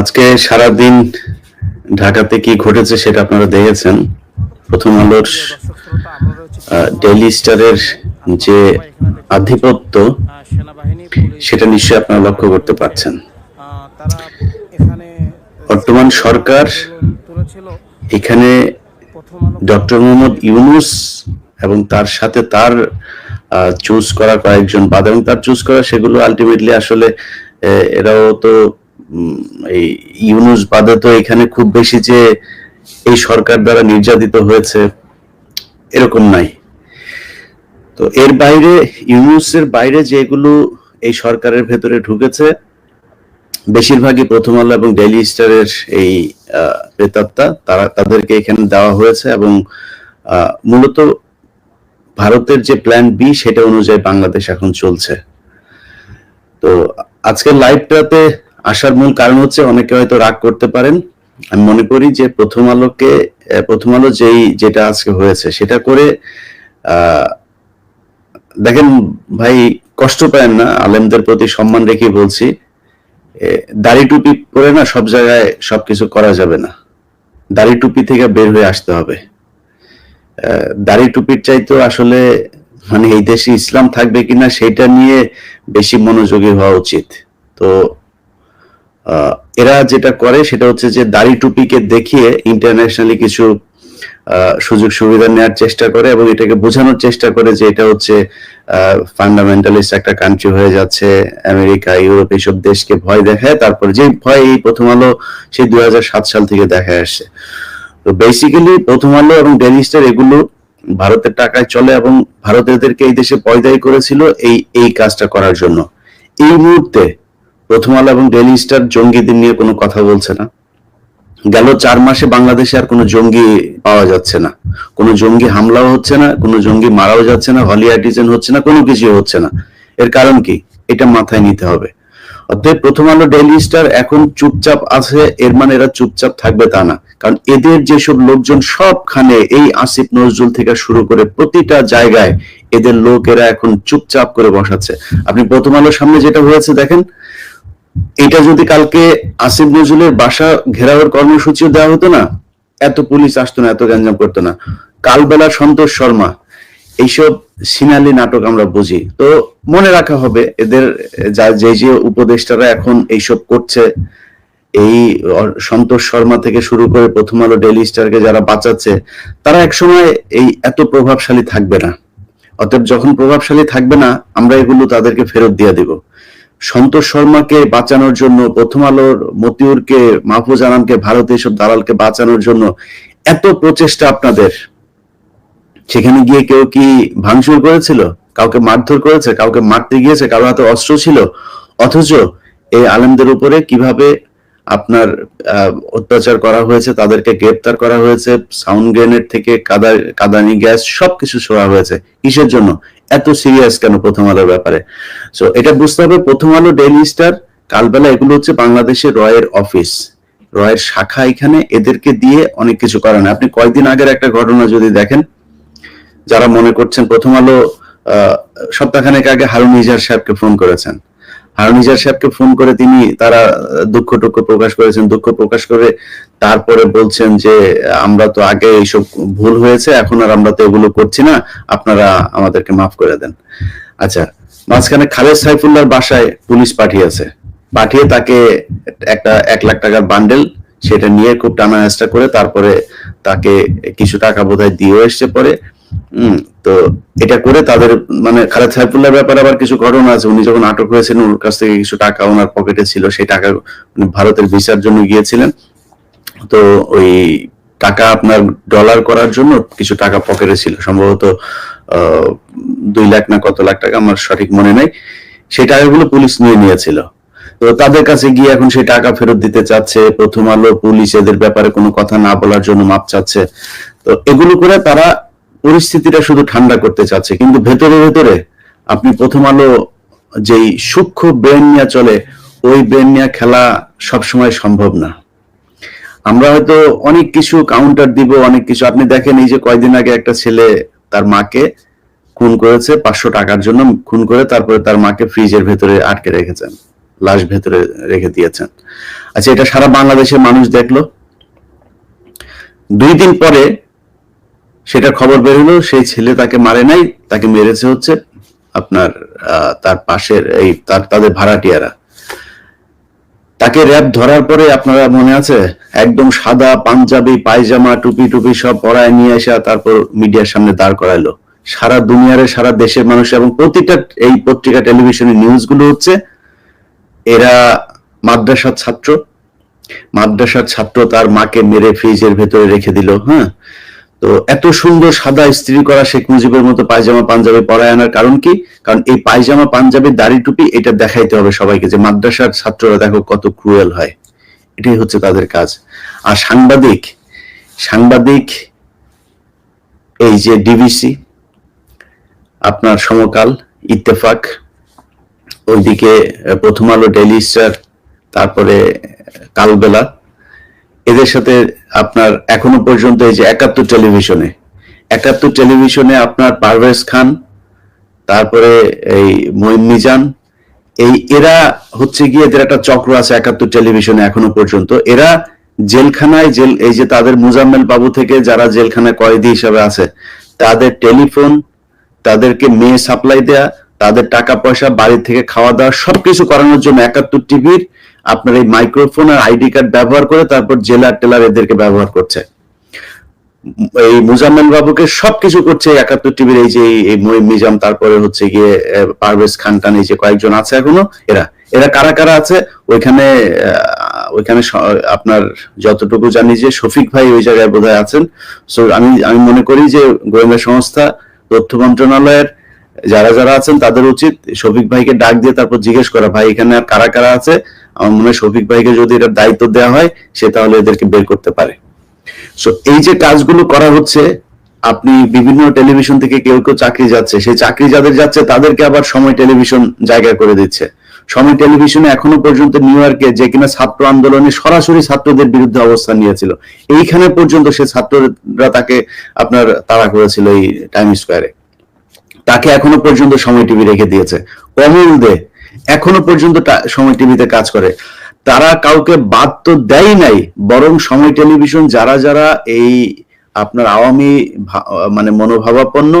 আজকে সারাদিন ঢাকাতে কি ঘটেছে সেটা আপনারা দেখেছেন। প্রথম আলোর ডেইলি স্টারের যে আধিপত্য, সেটা নিশ্চয়ই আপনারা লক্ষ্য করতে পারছেন বর্তমান সরকার এখানে ডক্টর মোহাম্মদ ইউনুস এবং তার সাথে তার চুজ করা কয়েকজন বাদ এবং তার চুজ করা, সেগুলো আলটিমেটলি আসলে এরাও তো এই ইউনুস বাদে তো এখানে খুব বেশি যে এই সরকার দ্বারা নির্যাতিত হয়েছে, এরকম নাই। তো এর বাইরে, ইউনুসের বাইরে যেগুলো এই সরকারের ভেতরে ঢুকেছে, বেশিরভাগই প্রথম আলো এবং ডেইলি স্টারের এই প্রেতাত্মা, তারা, তাদেরকে এখানে দেওয়া হয়েছে এবং মূলত ভারতের যে প্ল্যান বি সেটা অনুযায়ী বাংলাদেশ এখন চলছে। তো আজকের লাইভটাতে আসার মূল কারণ হচ্ছে অনেকে হয়তো রাগ করতে পারেন। আমি মনে করি যে প্রথম আলোকে প্রথম আলো যেই, যেটা আজকে হয়েছে, সেটা করে দেখেন ভাই, কষ্ট পায় না, আলেমদের প্রতি সম্মান রেখে বলছি দাড়ি টুপি পরে না সব জায়গায় সবকিছু করা যাবে না। দাড়ি টুপি থেকে বের হয়ে আসতে হবে। দাড়ি টুপির চাইতো আসলে মানে এই দেশে ইসলাম থাকবে কিনা, সেটা নিয়ে বেশি মনোযোগী হওয়া উচিত। তো এরা যেটা করে সেটা হচ্ছে যে দাড়ি টুপিকে দেখিয়ে ইন্টারন্যাশনালি কিছু সুযোগ সুবিধা নেওয়ার চেষ্টা করে এবং এটাকে বোঝানোর চেষ্টা করে যে এটা হচ্ছে ফান্ডামেন্টালিস্ট একটা কান্ট্রি হয়ে যাচ্ছে, আমেরিকা, ইউরোপ এইসব দেশকে ভয় দেখায়, তারপর যে ভয় এই প্রথম আলো সেই দুই হাজার সাত সাল থেকে দেখা আসছে। তো বেসিক্যালি প্রথম আলো এবং ডেলি স্টার এগুলো ভারতের টাকায় চলে এবং ভারত এদেরকে এই দেশে পয়দাই করেছিল এই এই কাজটা করার জন্য। এই মুহূর্তে প্রথম আলো এবং ডেলি স্টার জঙ্গিদের নিয়ে কোনো কথা বলছে না। গেল চার মাসে বাংলাদেশে আর কোনো জঙ্গি পাওয়া যাচ্ছে না। কোনো জঙ্গি হামলাও হচ্ছে না, কোনো জঙ্গি মারাও যাচ্ছে না, হলি আর্টিজেন হচ্ছে না, কোনো কিছু হচ্ছে না। এর কারণ কি? এটা মাথায় নিতে হবে। অতএব প্রথম আলো ডেইলি স্টার এখন চুপচাপ আছে, এর মানে এরা চুপচাপ থাকবে তা না। কারণ এদের যেসব লোকজন সবখানে এই আসিফ নজরুল থেকে শুরু করে প্রতিটা জায়গায় এদের লোক এরা এখন চুপচাপ করে বসাচ্ছে। আপনি প্রথম আলোর সামনে যেটা হয়েছে দেখেন এটা যদি কালকে আসিফ নজরুলের বাসা ঘেরাওয়ের কর্মসূচিও দেওয়া হতো না, এত পুলিশ আসতো না, এত গ্যাঞ্জাম করতো না। কালবেলা সন্তোষ শর্মা, এইসব সিনালি নাটক আমরা বুঝি। তো মনে রাখা হবে, এদের যা যে যে উপদেষ্টারা এখন এইসব করছে, এই সন্তোষ শর্মা থেকে শুরু করে প্রথম আলো ডেইলি স্টারকে যারা বাঁচাচ্ছে, তারা একসময় এই এত প্রভাবশালী থাকবে না। অতএব যখন প্রভাবশালী থাকবে না, আমরা এগুলো তাদেরকে ফেরত দিয়ে দিব। সন্তোষ শর্মাকে বাঁচানোর জন্য, প্রথম আলোর মতিউরকে, মাহফুজ আনামকে, ভারতে এসব দালালকে বাঁচানোর জন্য এত প্রচেষ্টা আপনাদের। সেখানে গিয়ে কেউ কি ভাঙচুর করেছিল? কাউকে মারধর করেছে? কাউকে মারতে গিয়েছে? কারও হাতে অস্ত্র ছিল? অথচ এই আলেমদের উপরে কীভাবে আপনার অত্যাচার করা হয়েছে, তাদেরকে গ্রেপ্তার করা হয়েছে, সাউন্ড গ্রেনেড থেকে কাদা, কাদানি গ্যাস সবকিছু ছোড়া হয়েছে। কিসের জন্য? এত সিরিয়াস কেন প্রথম আলোর ব্যাপারে? সো এটা বুঝতে হবে, প্রথম আলো ডেইলি স্টার কালবেলা এগুলো হচ্ছে বাংলাদেশের রয়ের অফিস রয়ের শাখা এখানে, এদেরকে দিয়ে অনেক কিছু করে না আপনি কয়েকদিন আগের একটা ঘটনা যদি দেখেন, যারা মনে করছেন প্রথম আলো সপ্তাহখানেক আগে হারুন ইজার সাহেবকে ফোন করেছেন। হারুন ইজার সাহেবকে ফোন করে তিনি তারা দুঃখ টুক্ষ প্রকাশ করেছেন। দুঃখ প্রকাশ করে তারপরে বলছেন যে, আমরা তো আগে এইসব ভুল হয়েছে, এখন আর আমরা তো এগুলো করছি না। আপনারা আমাদেরকে মাফ করে দেন। আচ্ছা মাঝখানে খালেদ সাইফুল্লাহর বাসায় পুলিশ পাঠিয়েছে পাঠিয়ে তাকে একটা এক লাখ টাকার বান্ডেল, সেটা নিয়ে খুব টানা করে তারপরে তাকে কিছু টাকা বোধহয় দিয়ে এসছে পরে। তো এটা করে তাদের মানে খালেদ সাইফুল্লাহর ব্যাপারে আবার কিছু ঘটনা আছে। উনি যখন আটক হয়েছিলেন ওর কাছ থেকে কিছু টাকা ওনার পকেটে ছিল। সেই টাকা ভারতের ভিসার জন্য গিয়েছিলেন। তো ওই টাকা আপনার ডলার করার জন্য কিছু টাকা পকেটে ছিল। সম্ভবত দুই লাখ না কত লাখ টাকা, আমার সঠিক মনে নাই। সেই টাকাগুলো পুলিশ নিয়ে নিয়েছিল। তো তাদের কাছে গিয়ে এখন সেই টাকা ফেরত দিতে চাচ্ছে। প্রথম আলো পুলিশ এদের ব্যাপারে কোনো কথা না বলার জন্য মাপ চাচ্ছে। তো এগুলো করে তারা পরিস্থিতিটা শুধু ঠান্ডা করতে চাচ্ছে, কিন্তু ভেতরে ভেতরে আপনি প্রথম আলো যেই সূক্ষ্ম ব্রেন নিয়ে চলে, ওই ব্রেন নিয়ে খেলা সবসময় সম্ভব না। আমরা হয়তো অনেক কিছু কাউন্টার দিব, অনেক কিছু। আপনি দেখেন এই যে কয়দিন আগে একটা ছেলে তার মাকে খুন করেছে, পাঁচশো টাকার জন্য খুন করে, তারপরে তার মাকে ফ্রিজের ভেতরে আটকে রেখেছেন, লাশ ভেতরে রেখে দিয়েছেন। আচ্ছা এটা সারা বাংলাদেশের মানুষ দেখল। দুই দিন পরে সেটা খবর বেরোলো সেই ছেলে তাকে মারে নাই, তাকে মেরেছে হচ্ছে আপনার তার পাশের এই তার, তাদের ভাড়াটিয়ারা। তাকে র্যাব ধরার পরে আপনারা মনে আছে, একদম সাদা পাঞ্জাবি, পায়জামা, টুপি টুপি সব পরায় নিয়ে এসে তারপর মিডিয়ার সামনে দাঁড় করাইলো। সারা দুনিয়ারে, সারা দেশের মানুষ এবং প্রতিটা এই পত্রিকা টেলিভিশনের নিউজগুলো হচ্ছে, এরা মাদ্রাসার ছাত্র। মাদ্রাসার ছাত্র তার মাকে মেরে ফ্রিজের ভেতরে রেখে দিল হ্যাঁ? তো এত সুন্দর সাদা ইস্ত্রি করা শেখ মুজিবের মতো পায়জামা পাঞ্জাবি পরায় আনার কারণ কি? কারণ এই পায়জামা পাঞ্জাবি দাড়ি টুপি এটা দেখাইতে হবে সবাইকে যে মাদ্রাসার ছাত্ররা দেখো কত ক্রুয়েল হয়। এটাই হচ্ছে তাদের কাজ। আর সাংবাদিক সাংবাদিক, এই যে ডিবিসি, আপনার সমকাল, ইত্তেফাক, ওইদিকে প্রথম আলো ডেইলি স্টার, তারপরে কালবেলা এদের সাথে আপনার এখনও পর্যন্ত এই যে একাত্তর টেলিভিশনে একাত্তর টেলিভিশনে আপনার পারভেজ খান, তারপরে এই মহিম মিজান, এই এরা হচ্ছে গিয়ে এদের একটা চক্র আছে একাত্তর টেলিভিশনে এখনও পর্যন্ত। এরা জেলখানায় জেল, এই যে তাদের মুজাম্মেল বাবু থেকে যারা জেলখানায় কয়েদি হিসাবে আছে, তাদের টেলিফোন, তাদেরকে মেয়ে সাপ্লাই দেয়া, তাদের টাকা পয়সা, বাড়ি থেকে খাওয়া দাওয়া, সবকিছু করানোর জন্য একাত্তর টিভির আপনার এই মাইক্রোফোন আর আইডি কার্ড ব্যবহার করে তারপর জেলার টেলার এদেরকে ব্যবহার করছে। এই মুজাম্মেল বাবুকে সবকিছু করছে একাত্তর টিভির এই যে এই মহিম নিজাম, তারপরে হচ্ছে গিয়ে পারভেজ খান টান এই যে কয়েকজন আছে এখনও। এরা এরা কারা কারা আছে? ওইখানে ওইখানে আপনার যতটুকু জানি যে শফিক ভাই ওই জায়গায় বোধহয় আছেন। সো আমি আমি মনে করি যে গোয়েন্দা সংস্থা, তথ্য মন্ত্রণালয়ের যারা যারা আছেন, তাদের উচিত শফিক ভাইকে ডাক দিয়ে তারপর জিজ্ঞেস করা, ভাই, এখানে আর কারা কারা আছে? আমার মনে হয় শফিক ভাইকে যদি এটা দায়িত্ব দেওয়া হয়, সে তাহলে এদেরকে বের করতে পারে। সো এই যে কাজগুলো করা হচ্ছে, আপনি বিভিন্ন টেলিভিশন থেকে কেউ কেউ চাকরি যাচ্ছে, সেই চাকরি যাদের যাচ্ছে, তাদেরকে আবার সময় টেলিভিশন জায়গা করে দিচ্ছে। সময় টেলিভিশনে এখনও পর্যন্ত নিউ ইয়র্কে যে কিনা ছাত্র আন্দোলনে সরাসরি ছাত্রদের বিরুদ্ধে অবস্থান নিয়েছিল। এইখানে পর্যন্ত সে ছাত্ররা তাকে আপনার তাড়া করেছিল এই টাইম স্কোয়ারে। তাকে এখনও পর্যন্ত সময় টিভি রেখে দিয়েছে। কমল দে এখনও পর্যন্ত সময় টিভিতে কাজ করে। তারা কাউকে বাদ তো দেয় নাই, বরং সময় টেলিভিশন যারা যারা এই আপনার আওয়ামী মানে মনোভাবাপন্ন,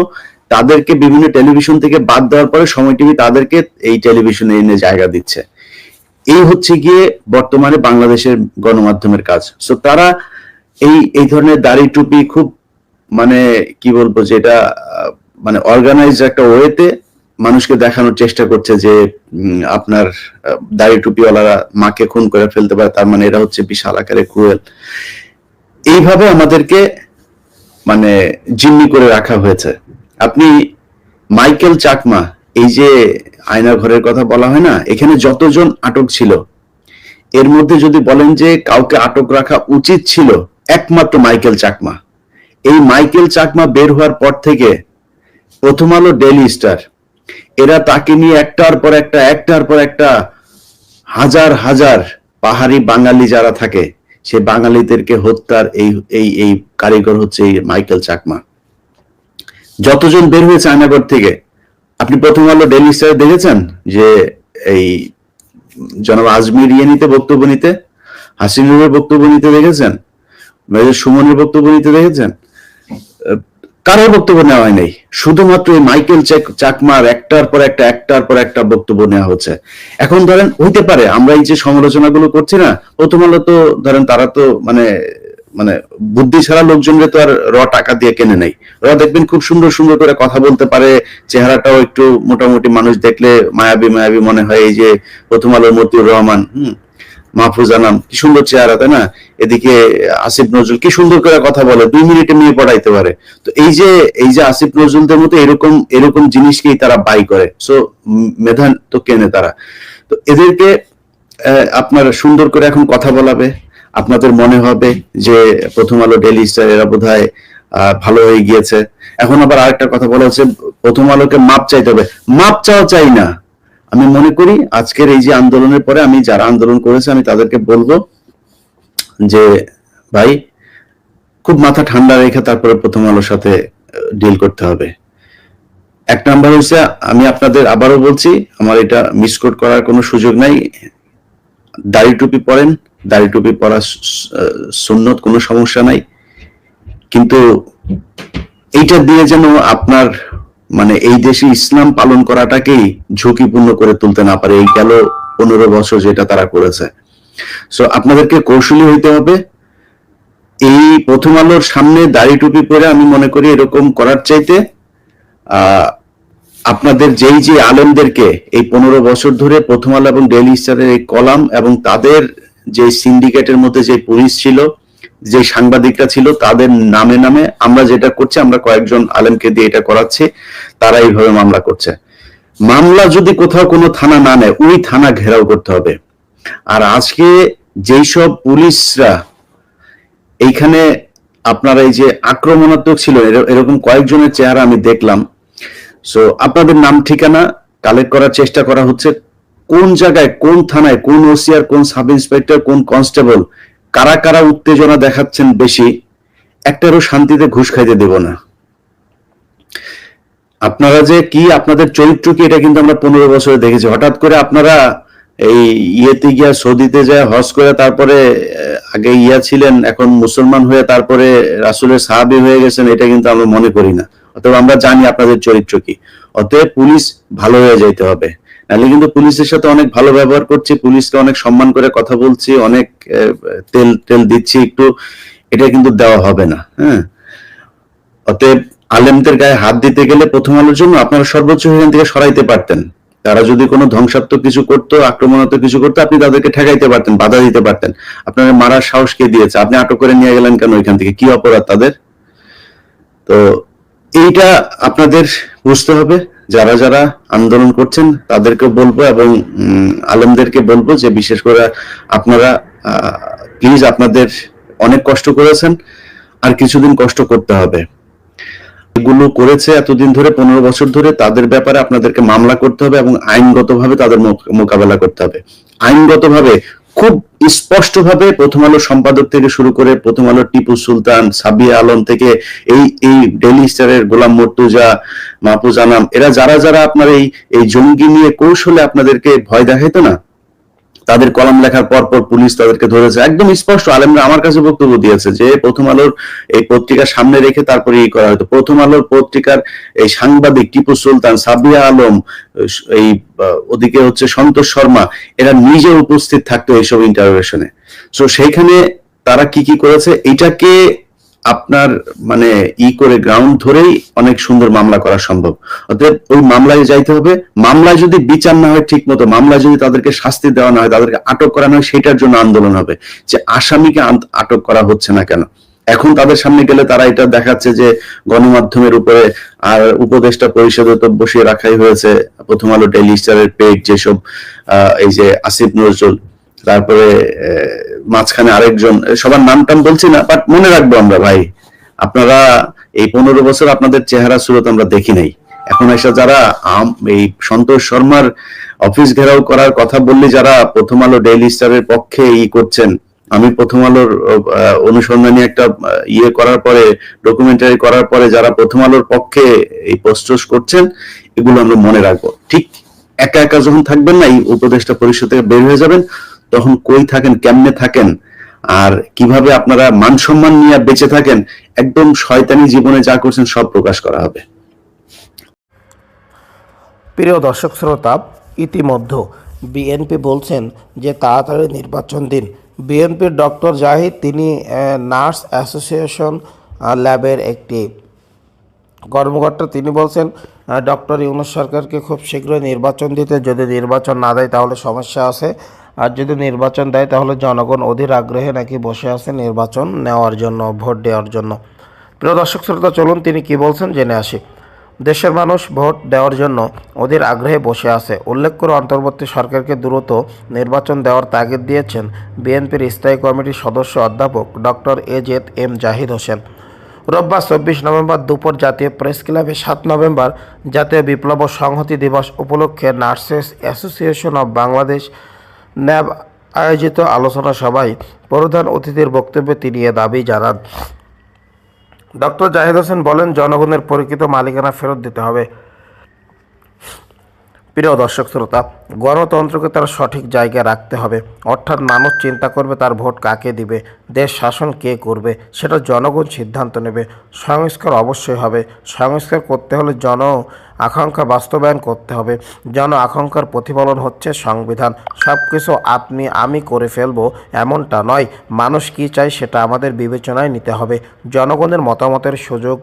তাদেরকে বিভিন্ন টেলিভিশন থেকে বাদ দেওয়ার পরে সময় টিভি তাদেরকে এই টেলিভিশনে এনে জায়গা দিচ্ছে। এই হচ্ছে গিয়ে বর্তমানে বাংলাদেশের গণমাধ্যমের কাজ। সো তারা এই এই ধরনের দাড়ি টুপি খুব মানে কি বলব যেটা মানে অর্গানাইজ একটা ওয়েতে মানুষকে দেখানোর চেষ্টা করছে যে আপনার দাড়ি টুপিওয়ালারা মাকে খুন করে ফেলতে পারে, তার মানে এরা হচ্ছে বিশাল আকারে ক্রুয়েল এইভাবে আমাদেরকে মানে জিম্মি করে রাখা হয়েছে। আপনি মাইকেল চাকমা, এই যে আয়না ঘরের কথা বলা হয় না, এখানে যতজন আটক ছিল, এর মধ্যে যদি বলেন যে কাউকে আটক রাখা উচিত ছিল, একমাত্র মাইকেল চাকমা। এই মাইকেল চাকমা বের হওয়ার পর থেকে প্রথম আলো ডেলি স্টার এরা তাকে নিয়ে একটার পর একটা, একটার পর একটা হাজার হাজার পাহাড়ি বাঙালি যারা থাকে, সে বাঙালিদেরকে হত্যার এই এই এই কারিগর হচ্ছে এই মাইকেল চাকমা। যতজন বের হয়েছে আয়নাগর থেকে, আপনি প্রথম আলো ডেলি স্টারে দেখেছেন যে এই জনাব আজমির ইয়ে নিতে বক্তব্য নিতে, হাসিনুরের বক্তব্য নিতে দেখেছেন, সুমনের বক্তব্য নিতে দেখেছেন? কারোর বক্তব্য নেওয়া হয় নাই। শুধুমাত্র এই মাইকেল চেক- চাকমার একটার পর একটা, একটার পর একটা বক্তব্য নেওয়া হচ্ছে। এখন ধরেন, হইতে পারে, আমরা এই যে সমালোচনাগুলো করছি না প্রথম আলো তো ধরেন তারা তো মানে মানে বুদ্ধি ছাড়া লোকজনকে তো আর র টাকা দিয়ে কেনে নাই। র দেখবেন খুব সুন্দর সুন্দর করে কথা বলতে পারে, চেহারাটাও একটু মোটামুটি মানুষ দেখলে মায়াবী মায়াবী মনে হয়, এই যে প্রথম আলোর মতিউর রহমান, হম মাহফুজ কি সুন্দর চেহারা, তাই না? এদিকে আসিফ নজরুল, কি সুন্দর করে কথা বলে, দুই মিনিটে মেয়ে পড়াইতে পারে। তো এই যে এই যে আসিফ নজরুলদের মতো এরকম এরকম জিনিসকেই তারা বাই করে। সো মেধা তো কেনে তারা। তো এদেরকে আপনার সুন্দর করে এখন কথা বলাবে। আপনাদের মনে হবে যে প্রথম আলো ডেলি স্টার এরা বোধ হয় ভালো হয়ে গিয়েছে। এখন আবার আরেকটা কথা বলা হচ্ছে, প্রথম আলোকে মাপ চাইতে হবে। মাপ চাওয়া চাই না। আমি মনে করি আজকের এই যে আন্দোলনের পরে আমি যারা আন্দোলন করেছে, আমি তাদেরকে বলব যে, ভাই, খুব মাথা ঠান্ডা রেখে তারপরে প্রথম আলোর সাথে ডিল করতে হবে। এক নাম্বার হচ্ছে, আমি আপনাদের আবারও বলছি, আমার এটা মিসকোট করার কোনো সুযোগ নাই। দাড়ি টুপি পরেন, দাড়ি টুপি পরা সুন্নত কোনো সমস্যা নাই। কিন্তু এইটা দিয়ে যেন আপনার মানে এই দেশে ইসলাম পালন করাটাকেই ঝুঁকিপূর্ণ করে তুলতে না পারে, এই গেল পনেরো বছর যেটা তারা করেছে। সো আপনাদেরকে কৌশলী হইতে হবে। এই প্রথম আলোর সামনে দাড়ি টুপি পরে আমি মনে করি এরকম করার চাইতে আপনাদের যেই যে আলেমদেরকে এই পনেরো বছর ধরে প্রথম আলো এবং ডেইলি স্টারের এই কলাম এবং তাদের যে সিন্ডিকেটের মধ্যে যে পুলিশ ছিল, যে সাংবাদিকরা ছিল, তাদের নামে নামে আমরা যেটা করছি, আমরা কয়েকজন আলেমকে দিয়ে এটা করাচ্ছি। তারা এইভাবে মামলা করছে। মামলা যদি কোথাও কোনো থানা না নেয়, ওই থানা ঘেরাও করতে হবে। আর আজকে যেই সব পুলিশরা এইখানে আপনার এই যে আক্রমণাত্মক ছিল এরকম কয়েকজনের চেহারা আমি দেখলাম। সো আপনাদের নাম, ঠিকানা কালেক্ট করার চেষ্টা করা হচ্ছে। কোন জায়গায়, কোন থানায়, কোন ওসিআর, কোন সাব ইন্সপেক্টর, কোন কনস্টেবল, কারা কারা উত্তেজনা দেখাচ্ছেন বেশি, একটারও শান্তিতে ঘুষ খাইতে দেব না। আপনারা যে কি আপনাদের চরিত্র কি, এটা কিন্তু আমরা পনেরো বছরে দেখেছি। হঠাৎ করে আপনারা এই ইয়েতে গিয়া, সৌদিতে যায়, হজ করে, তারপরে আগে ইয়া ছিলেন, এখন মুসলমান হয়ে তারপরে রাসুলের সাহাবি হয়ে গেছেন, এটা কিন্তু আমরা মনে করি না। অতএব আমরা জানি আপনাদের চরিত্র কি। অতএব পুলিশ ভালো হয়ে যাইতে হবে। নাহলে কিন্তু পুলিশের সাথে অনেক ভালো ব্যবহার করছি, পুলিশকে অনেক সম্মান করে কথা বলছি, অনেক তেল তেল দিচ্ছি, একটু, এটা কিন্তু দেওয়া হবে না হ্যাঁ। অতএব আলেমদের গায়ে হাত দিতে গেলে প্রথম আলোর জন্য আপনারা সর্বোচ্চ এখান থেকে সরাইতে পারতেন। তারা যদি কোনো ধ্বংসাত্মক কিছু করতো, আক্রমণাত্মক কিছু করতো, আপনি তাদেরকে ঠেকাইতে পারতেন, বাধা দিতে পারতেন। আপনারা মারার সাহস কে দিয়েছে? আপনি আটক করে নিয়ে গেলেন কেন ওইখান থেকে? কি অপরাধ তাদের? তো এইটা আপনাদের বুঝতে হবে। যারা যারা আন্দোলন করছেন, তাদেরকে বলব এবং আলেমদেরকে বলব যে বিশেষ করে আপনারা প্লিজ আপনাদের অনেক কষ্ট করেছেন, আর কিছুদিন কষ্ট করতে হবে। এগুলো করেছে এতদিন ধরে, পনেরো বছর ধরে, তাদের ব্যাপারে আপনাদেরকে মামলা করতে হবে এবং আইনগতভাবে তাদের মোকাবেলা করতে হবে। আইনগতভাবে খুব স্পষ্টভাবে প্রথম আলো সম্পাদক থেকে শুরু করে প্রথম আলো টিপু সুলতান, সাবিয়া আলম থেকে এই এই ডেলি স্টারের গোলাম মর্তুজা, মাহফুজ আনাম, এরা যারা যারা আপনার এই এই জঙ্গি নিয়ে কৌশলে আপনাদেরকে ভয় দেখাইতো না? তাদের কলম লেখার পর পর পুলিশ তাদেরকে ধরেছে। একদম স্পষ্ট, আলেমরা আমার কাছে বক্তব্য দিয়েছে যে, প্রথম আলোর এই পত্রিকার সামনে রেখে তারপরে এই করা হতো। প্রথম আলোর পত্রিকার এই সাংবাদিক টিপু সুলতান, সাবিয়া আলম, এই ওদিকে হচ্ছে সন্তোষ শর্মা, এরা নিজে উপস্থিত থাকতো এইসব ইন্টারভেশনে সো সেইখানে তারা কি কি করেছে? এটাকে আপনার মানে ই করে গ্রাউন্ড ধরেই অনেক সুন্দর মামলা করা সম্ভব। অতএব ওই মামলায় যাইতে হবে। মামলায় যদি বিচার না হয় ঠিক মতো মামলায় যদি তাদেরকে শাস্তি দেওয়া না হয়, তাদেরকে আটক করা না হয়, সেটার জন্য আন্দোলন হবে। যে আসামিকে আটক করা হচ্ছে না কেন? এখন তাদের সামনে গেলে তারা এটা দেখাচ্ছে যে গণমাধ্যমের উপরে আর উপদেষ্টা পরিষদে তো বসিয়ে রাখাই হয়েছে। প্রথম আলো ডেইলি স্টারের পেজ যেসব এই যে আসিফ নজরুল তারপরে মাঝখানে আরেকজন সবার নাম টাম বলছি না বাট মনে রাখব আমরা ভাই, আপনারা এই পনেরো বছর আপনাদের চেহারা সুরত আমরা দেখি নাই। এখন এসে যারা এই সন্তোষ শর্মার অফিস ঘেরাও করার কথা বললে যারা প্রথম আলো ডেইলি স্টারের পক্ষে ই করছেন, আমি প্রথম আলোর অনুসন্ধানী একটা ইয়ে করার পরে ডকুমেন্টারি করার পরে যারা প্রথম আলোর পক্ষে এই পোস্টস করছেন, এগুলো আমরা মনে রাখব। ঠিক একা একা যখন থাকবেন না, এই উপদেষ্টা পরিষদ থেকে বের হয়ে যাবেন। তখন কই থাকেন, কেমনে থাকেন? আর কীভাবে আপনারা মান সম্মান নিয়ে বেঁচে থাকেন? একদম শয়তানি জীবনে যা করছেন সব প্রকাশ করা হবে। প্রিয় দর্শক শ্রোতা, ইতিমধ্যে বিএনপি বলছেন যে তাড়াতাড়ি নির্বাচন দিন। বিএনপির ডক্টর জাহিদ, তিনি নার্স অ্যাসোসিয়েশন ল্যাবের একটি কর্মকর্তা। তিনি বলছেন ডক্টর ইউনুস সরকারকে খুব শীঘ্রই নির্বাচন দিতে, যদি নির্বাচন না দেয় তাহলে সমস্যা আছে। আর যদি নির্বাচন দেয়, তাহলে জনগণ অধীর আগ্রহে নাকি বসে আছে নির্বাচন নেওয়ার জন্য, ভোট দেওয়ার জন্য। প্রিয় দর্শক শ্রোতা, চলুন তিনি কি বলছেন জেনে আসি। দেশের মানুষ ভোট দেওয়ার জন্য অধীর আগ্রহে বসে আছে। উল্লেখ করে অন্তর্বর্তী সরকারকে দ্রুত নির্বাচন দেওয়ার তাগিদ দিয়েছেন বিএনপির স্থায়ী কমিটির সদস্য অধ্যাপক doctor aged M Zahid Hossain. রোববার চব্বিশ নভেম্বর দুপুর জাতীয় প্রেস ক্লাবে সাত নভেম্বর জাতীয় বিপ্লব সংহতি দিবস উপলক্ষে nurses association of Bangladesh NAB আয়োজিত আলোচনা সভায় প্রধান অতিথির বক্তব্যে তিনি এ দাবি জানান। ডক্টর জাহিদ হোসেন বলেন, জনগণের পরিচিত মালিকানা ফেরত দিতে হবে। প্রিয় দর্শক শ্রোতা, গণতন্ত্রকে তার সঠিক জায়গায় রাখতে হবে। অর্থাৎ মানুষ চিন্তা করবে তার ভোট কাকে দিবে, দেশ শাসন কে করবে, সেটা জনগণ সিদ্ধান্ত নেবে। সংস্কার অবশ্যই হবে। সংস্কার করতে হলে জন আকাঙ্ক্ষা বাস্তবায়ন করতে হবে। যেন আকাঙ্ক্ষার প্রতিফলন হচ্ছে সংবিধান। সব কিছু আপনি, আমি করে ফেলব এমনটা নয়। মানুষ কি চায় সেটা আমাদের বিবেচনায় নিতে হবে। জনগণের মতামতের সুযোগ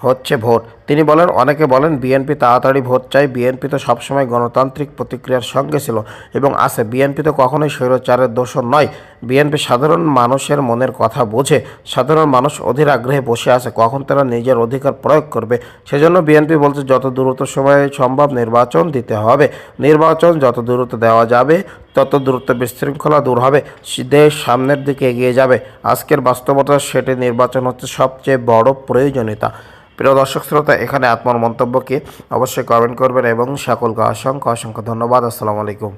হচ্ছে ভোট। তিনি বলেন, অনেকে বলেন, বিএনপি তাড়াতাড়ি ভোট চাই বিএনপি তো সবসময় গণতান্ত্রিক প্রতিক্রিয়ার সঙ্গে ছিল এবং আছে। বিএনপি তো কখনোই স্বৈরাচারের দোষর নয়। বিএনপি সাধারণ মানুষের মনের কথা বোঝে, সাধারণ মানুষ অধীর আগ্রহে বসে আছে, কখন তারা নিজের অধিকার প্রয়োগ করবে? সেজন্য বিএনপি বলছে, যত দ্রুত সময়ে সম্ভব নির্বাচন দিতে হবে। নির্বাচন যত দ্রুত দেওয়া যাবে, তত দ্রুত বিশৃঙ্খলা দূর হবে। দেশ সামনের দিকে এগিয়ে যাবে। আজকের বাস্তবতা, সেটি নির্বাচন হচ্ছে সবচেয়ে বড় প্রয়োজনীয়তা। প্রিয় দর্শক শ্রোতা, এখানে আপনার মন্তব্যকে অবশ্যই কমেন্ট করবেন এবং সকলকে অসংখ্য অসংখ্য ধন্যবাদ। আসসালামু আলাইকুম।